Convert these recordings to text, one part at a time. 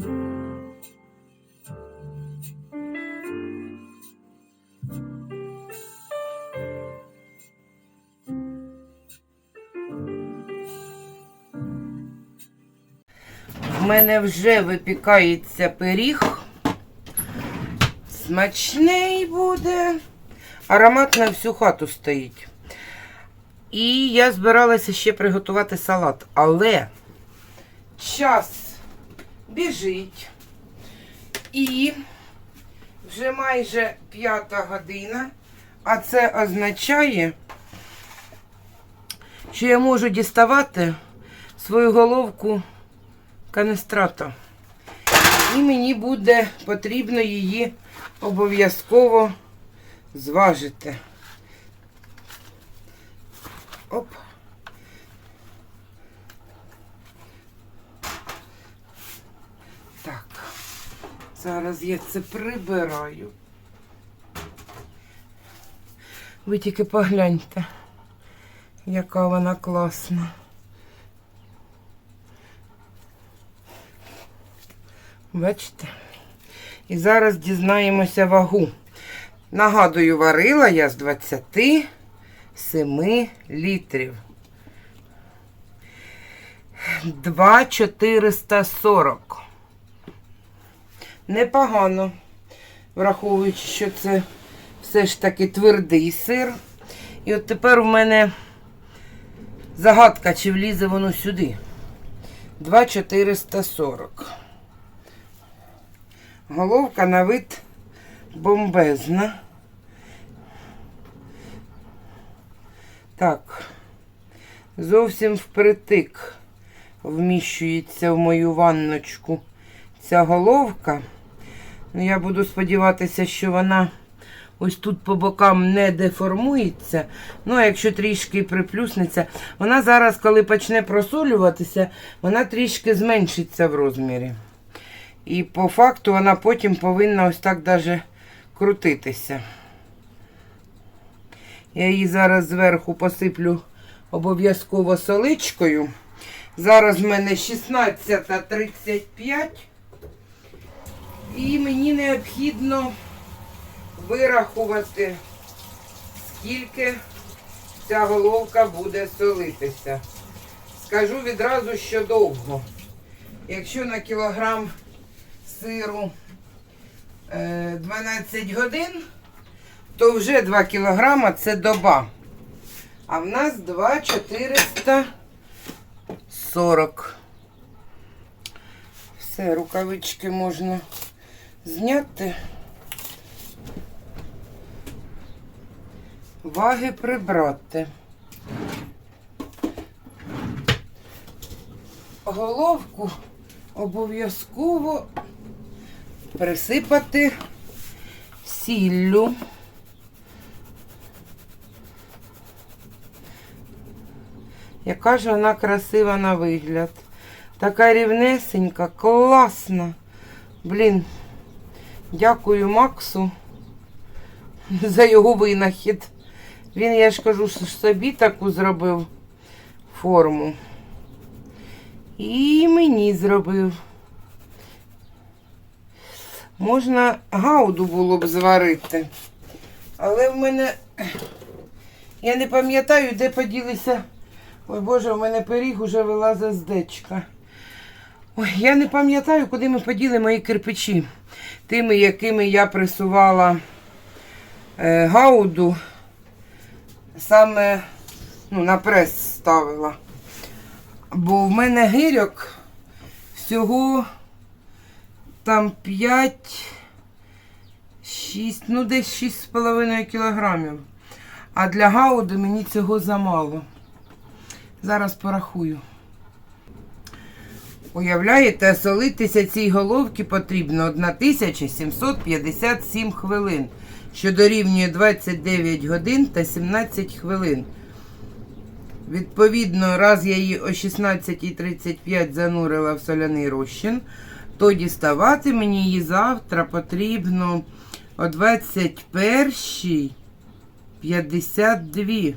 В мене вже випікається пиріг. Смачний буде. Аромат на всю хату стоїть. І я збиралася ще приготувати салат. Але час біжить. І вже майже п'ята година. А це означає, що я можу діставати свою головку канестрата. І мені буде потрібно її обов'язково зважити. Оп. Зараз я це прибираю. Ви тільки погляньте, яка вона класна. Бачите? І зараз дізнаємося вагу. Нагадую, варила я з 27 літрів. 2,440. Непогано, враховуючи, що це все ж таки твердий сир. І от тепер у мене загадка, чи влізе воно сюди. 2,440. Головка на вид бомбезна. Так, зовсім впритик вміщується в мою ванночку ця головка. Я буду сподіватися, що вона ось тут по бокам не деформується. Ну, а якщо трішки приплюснеться, вона зараз, коли почне просолюватися, вона трішки зменшиться в розмірі. І по факту вона потім повинна ось так даже крутитися. Я її зараз зверху посиплю обов'язково соличкою. Зараз в мене 16.35. І мені необхідно вирахувати, скільки ця головка буде солитися. Скажу відразу, що довго. Якщо на кілограм сиру е, 12 годин, то вже 2 кілограма це доба. А в нас 2,440. Все, рукавички можна зняти. Ваги прибрати. Головку обов'язково присипати сіллю. Яка ж вона красива на вигляд. Така рівнесенька, класна. Блін, дякую Максу за його винахід. Він, я ж кажу, собі таку зробив форму. І мені зробив. Можна гауду було б зварити. Але в мене, я не пам'ятаю, де поділися. Ой Боже, у мене пиріг уже вилазить з дечка. Ой, я не пам'ятаю, куди ми поділи мої кирпичі. Тими, якими я присувала е, гауду, саме ну, на прес ставила. Бо в мене гирьок всього там 5, 6, ну десь 6,5 кілограмів. А для гауди мені цього замало. Зараз порахую. Уявляєте, солитися цій головці потрібно 1757 хвилин, що дорівнює 29 годин та 17 хвилин. Відповідно, раз я її о 16.35 занурила в соляний розчин, то діставати мені її завтра потрібно о 21.52.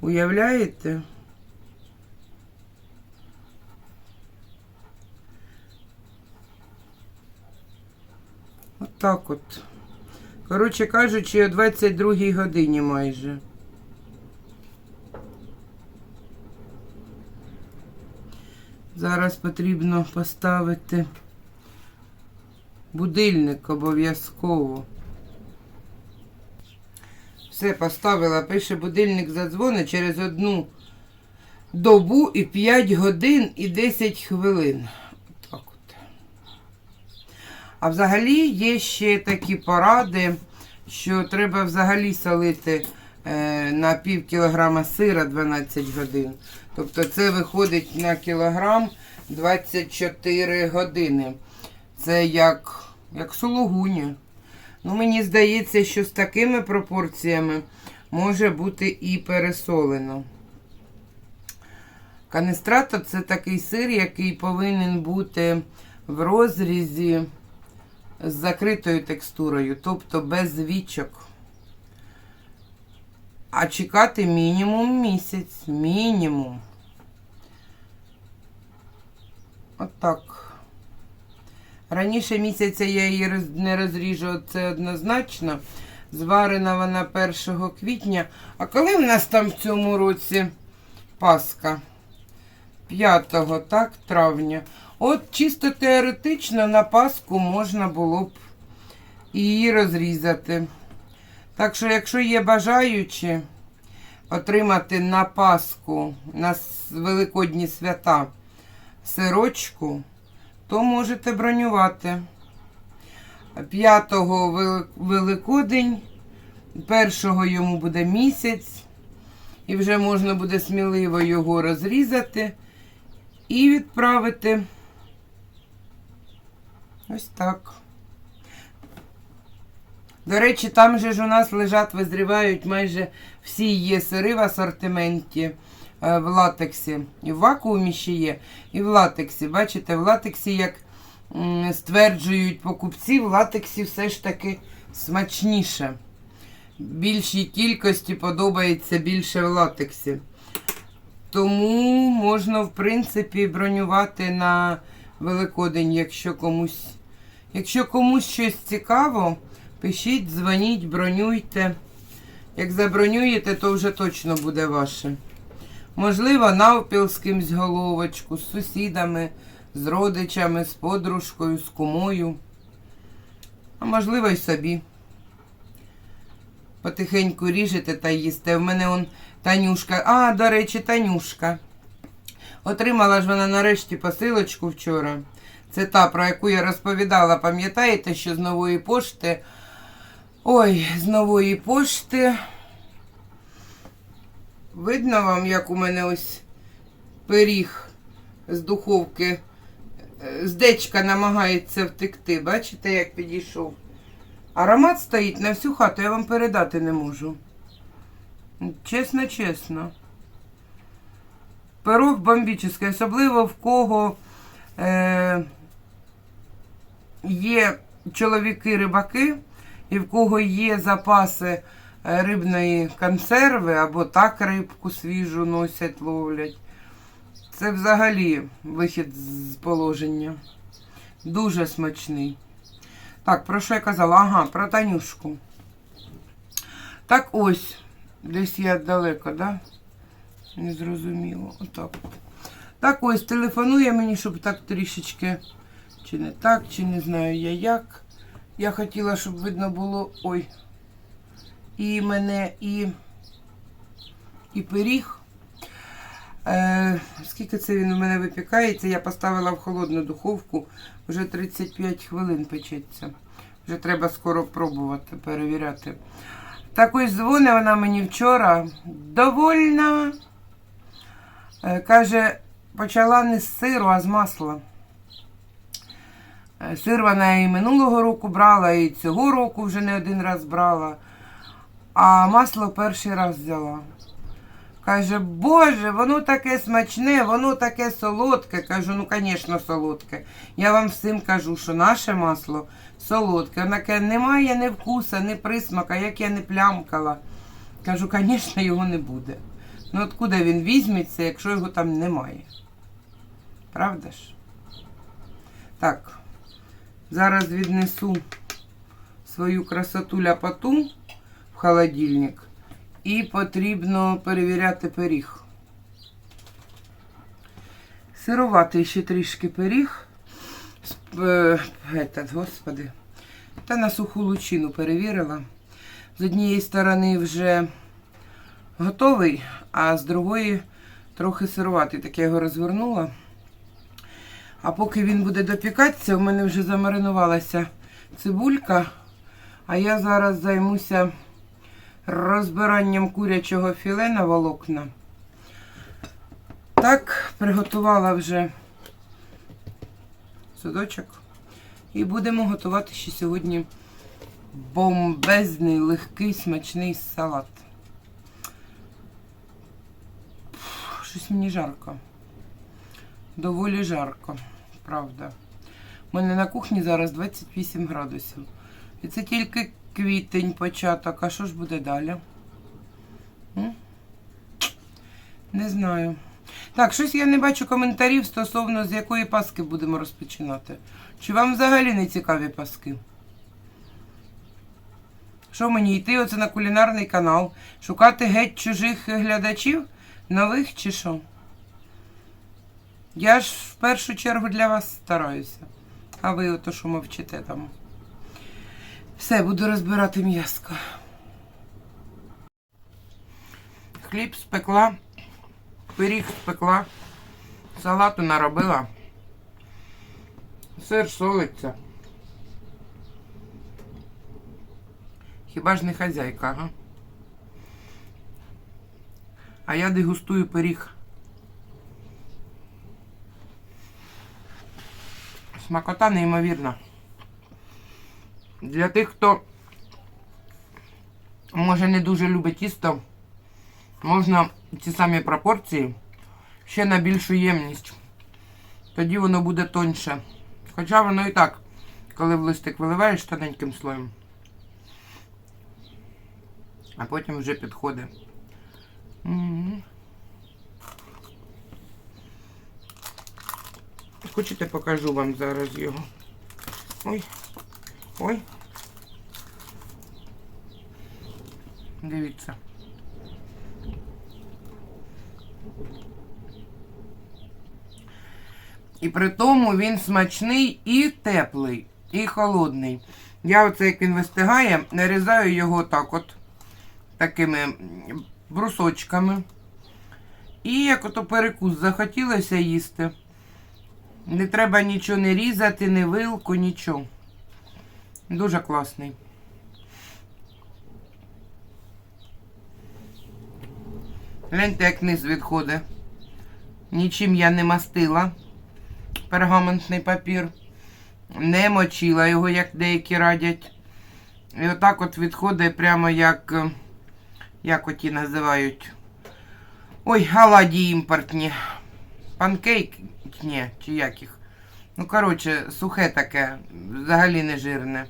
Уявляєте? Так от. Коротше кажучи, о 22 годині майже. Зараз потрібно поставити будильник обов'язково. Все поставила, пише будильник задзвонить через одну добу і 5 годин і 10 хвилин. А взагалі є ще такі поради, що треба взагалі солити е, на пів кілограма сира 12 годин. Тобто це виходить на кілограм 24 години. Це як, як сулугуня. Ну, мені здається, що з такими пропорціями може бути і пересолено. Канестрато це такий сир, який повинен бути в розрізі з закритою текстурою, тобто без вічок. А чекати мінімум місяць. Мінімум. Отак. Раніше місяця я її не розріжу, це однозначно. Зварена вона 1 квітня. А коли в нас там в цьому році Пасха? 5 так, травня. От чисто теоретично на Пасху можна було б її розрізати. Так що, якщо є бажаючі отримати на Пасху, на Великодні свята сирочку, то можете бронювати. 5-го Великодень, 1-го йому буде місяць, і вже можна буде сміливо його розрізати і відправити. Ось так. До речі, там же ж у нас лежать, визрівають майже всі є сири в асортименті е, в латексі. І в вакуумі ще є, і в латексі. Бачите, в латексі, як стверджують покупці, в латексі все ж таки смачніше. Більшій кількості подобається більше в латексі. Тому можна, в принципі, бронювати на Великодень, якщо комусь. Якщо комусь щось цікаво, пишіть, дзвоніть, бронюйте. Як забронюєте, то вже точно буде ваше. Можливо, навпіл з кимсь головочку, з сусідами, з родичами, з подружкою, з кумою. А можливо, й собі. Потихеньку ріжете та їсте. В мене он Танюшка. А, до речі, Танюшка. Отримала ж вона нарешті посилочку вчора. Це та, про яку я розповідала. Пам'ятаєте, що з нової пошти. Ой, з нової пошти. Видно вам, як у мене ось пиріг з духовки. е, Здечка намагається втекти. Бачите, як підійшов? Аромат стоїть на всю хату, я вам передати не можу. Чесно, чесно. Пирог бомбічний, особливо в кого е, є чоловіки-рибаки, і в кого є запаси е, рибної консерви, або так рибку свіжу носять, ловлять. Це взагалі вихід з положення. Дуже смачний. Так, про що я казала? Ага, про Танюшку. Так ось, десь я далеко, да? Не зрозуміло. Отак. Так ось, телефонує мені, щоб так трішечки, чи не так, чи не знаю я як. Я хотіла, щоб видно було. Ой. І мене, і, і пиріг. Е, скільки це він у мене випікається? Я поставила в холодну духовку, вже 35 хвилин печеться. Вже треба скоро пробувати, перевіряти. Так ось дзвонить вона мені вчора. Довольна. Е, каже, почала не з сиру, а з масла. Е, Сир вона і минулого року брала, і цього року вже не один раз брала. А масло перший раз взяла. Каже, Боже, воно таке смачне, воно таке солодке. Кажу, ну, звісно, солодке. Я вам всім кажу, що наше масло солодке. Вона каже, немає ні вкуса, ні присмака, як я не плямкала. Кажу, звісно, його не буде. Ну, откуда він візьметься, якщо його там немає? Правда ж? Так, зараз віднесу свою красоту ляпоту в холодильник. І потрібно перевіряти пиріг. Сирувати ще трішки пиріг. Е, Этот, господи. Та на суху лучину перевірила. З однієї сторони вже готовий, а з другої трохи сируватий. Так я його розвернула. А поки він буде допікатися, у мене вже замаринувалася цибулька. А я зараз займуся розбиранням курячого філе на волокна. Так, приготувала вже судочок. І будемо готувати ще сьогодні бомбезний, легкий, смачний салат. Щось мені жарко. Доволі жарко, правда. У мене на кухні зараз 28 градусів. І це тільки квітень початок. А що ж буде далі? М? Не знаю. Так, щось я не бачу коментарів стосовно з якої паски будемо розпочинати. Чи вам взагалі не цікаві паски? Що мені йти оце на кулінарний канал? Шукати геть чужих глядачів? Нових чи що? Я ж в першу чергу для вас стараюся. А ви ото що мовчите там. Все, буду розбирати м'яско. Хліб спекла, пиріг спекла, салату наробила. Сир солиться. Хіба ж не хазяйка, га? А я дегустую пиріг. Смакота неймовірна. Для тих, хто може не дуже любить тісто, можна ці самі пропорції ще на більшу ємність. Тоді воно буде тоньше. Хоча воно і так, коли в листик виливаєш тоненьким слоєм. А потім вже підходить. Хочете, покажу вам зараз його. Ой. Ой. Дивіться. І при тому він смачний і теплий, і холодний. Я оце, як він вистигає, нарізаю його так от такими брусочками. І як ото перекус захотілося їсти. Не треба нічого не різати, не вилку, нічого. Дуже класний. Гляньте, як низ відходить. Нічим я не мастила пергаментний папір. Не мочила його, як деякі радять. І отак от відходить прямо як, е, як оті називають. Ой, оладі імпортні. Панкейк, ні, чи як їх. Ну, коротше, сухе таке, взагалі не жирне.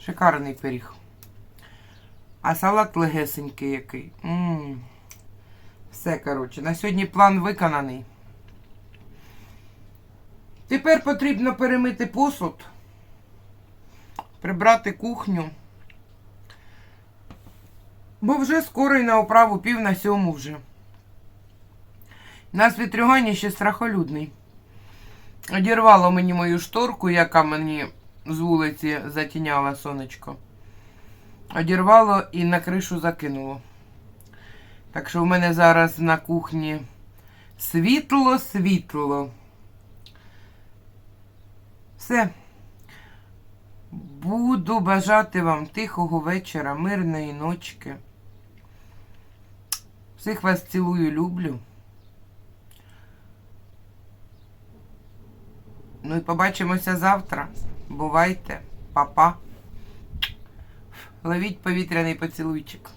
Шикарний пиріг. А салат легесенький який. м Все, коротше, на сьогодні план виконаний. Тепер потрібно перемити посуд, прибрати кухню. Бо вже скоро і на оправу пів на сьому вже. Нас вітрюгані ще страхолюдний. Одірвало мені мою шторку, яка мені з вулиці затіняла сонечко. Одірвало і на кришу закинуло. Так що в мене зараз на кухні світло-світло. Все. Буду бажати вам тихого вечора, мирної ночки. Всіх вас цілую, люблю. Ну і побачимося завтра. Бувайте, Па-па. Ловіть повітряний поцілуйчик.